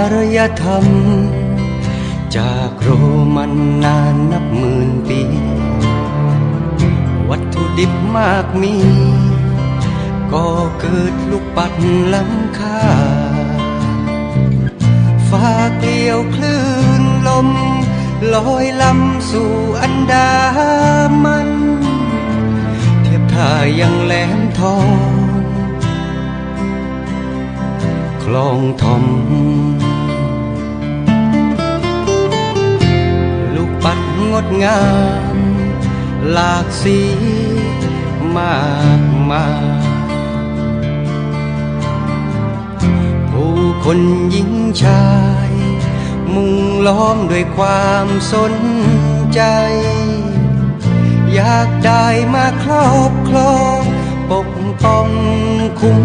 ารยธรรม จากโรมันนานนับหมื่นปี วัตถุดิบมากมี ก็เกิดลูกปัดล้ำค่าฟ้าเกลียวคลื่นลม ลอยลำสู่อันดามัน เทียบท่ายังแหลมทอง คลองทอม ลูกปัดงดงาม หลากสีมากมายผู้คนหญิงชาย มุงล้อมด้วยความสนใจ อยากได้มาครอบครองปกป้องคุ้ม